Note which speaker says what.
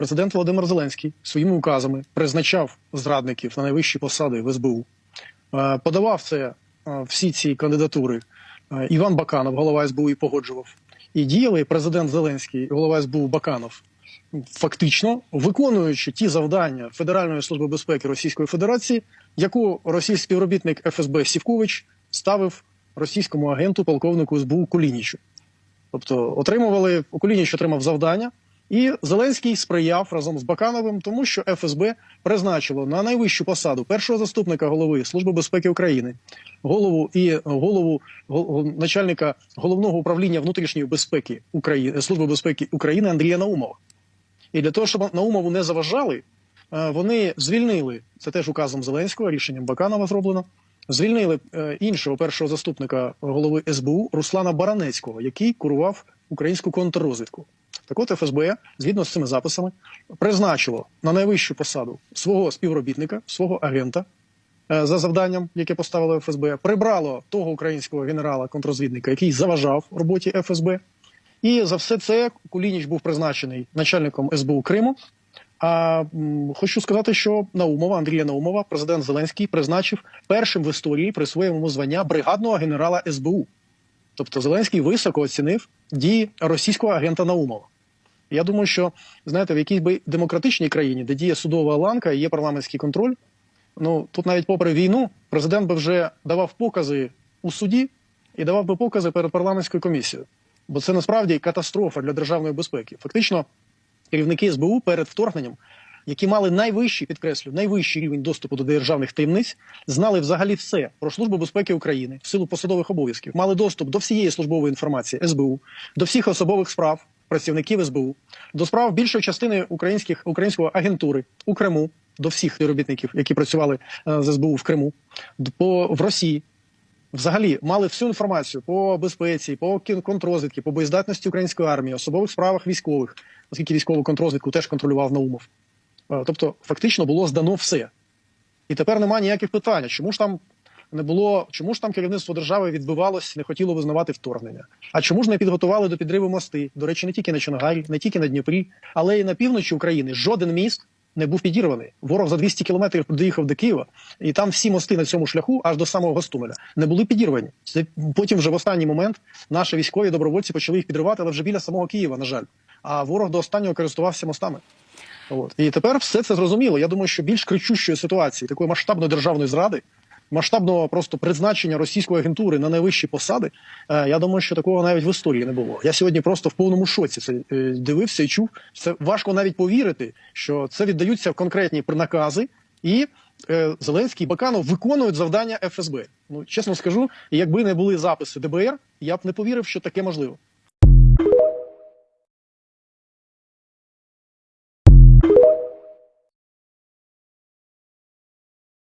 Speaker 1: президент Володимир Зеленський своїми указами призначав зрадників на найвищі посади в СБУ. Е, Подавав це е, всі ці кандидатури. Е, Іван Баканов, голова СБУ, і погоджував. І діяли президент Зеленський, голова СБУ Баканов, фактично виконуючи ті завдання Федеральної служби безпеки Російської Федерації, яку російський співробітник ФСБ Сівкович ставив російському агенту полковнику СБУ Кулінічу. Тобто отримували Кулініч отримав завдання, і Зеленський сприяв разом з Бакановим, тому що ФСБ призначило на найвищу посаду першого заступника голови Служби безпеки України, голову і голову гол- начальника головного управління внутрішньої безпеки України Служби безпеки України Андрія Наумова. І для того, щоб Наумову не заважали, е, вони звільнили це теж указом Зеленського, рішенням Баканова зроблено. Звільнили е, іншого першого заступника голови СБУ Руслана Баранецького, який курував українську контррозвідку. Так от ФСБ, згідно з цими записами, призначило на найвищу посаду свого співробітника, свого агента е, за завданням, яке поставило ФСБ, прибрало того українського генерала-контррозвідника, який заважав роботі ФСБ. І за все це Кулініч був призначений начальником СБУ Криму. А хочу сказати, що Наумова, Андрія Наумова, президент Зеленський призначив першим в історії присвоїв йому звання бригадного генерала СБУ. Тобто Зеленський високо оцінив дії російського агента Наумова. Я думаю, що знаєте, в якійсь би демократичній країні, де діє судова ланка і є парламентський контроль, ну тут навіть попри війну, президент би вже давав покази у суді і давав би покази перед парламентською комісією. Бо це насправді катастрофа для державної безпеки. Фактично, керівники СБУ перед вторгненням, які мали найвищий, підкреслю, найвищий рівень доступу до державних таємниць, знали взагалі все про службу безпеки України в силу посадових обов'язків, мали доступ до всієї службової інформації СБУ, до всіх особових справ працівників СБУ, до справ більшої частини українських української агентури у Криму, до всіх співробітників, які працювали е, з СБУ в Криму, по в Росії. Взагалі мали всю інформацію по безпеці, по контррозвідки, по боєздатності української армії, особових справах військових, оскільки військову контррозвідку теж контролював Наумов. Е, Тобто, фактично було здано все. І тепер немає ніяких питань. Чому ж там не було, чому ж там керівництво держави відбивалось, не хотіло визнавати вторгнення? А чому ж не підготували до підриву мости? До речі, не тільки на Чонгарі, не тільки на Дніпрі, але й на півночі України жоден міст не був підірваний. Ворог за 200 кілометрів доїхав до Києва, і там всі мости на цьому шляху, аж до самого Гостомеля, не були підірвані. Це потім вже в останній момент наші військові добровольці почали їх підривати, але вже біля самого Києва, на жаль. А ворог до останнього користувався мостами. От. І тепер все це зрозуміло. Я думаю, що більш кричущої ситуації, такої масштабної державної зради, масштабного просто призначення російської агентури на найвищі посади, е, я думаю, що такого навіть в історії не було. Я сьогодні просто в повному шоці це е, дивився і чув. Це важко навіть повірити, що це віддаються конкретні накази, і е, Зеленський і Баканов виконують завдання ФСБ. Ну чесно скажу, якби не були записи ДБР, я б не повірив, що таке можливо.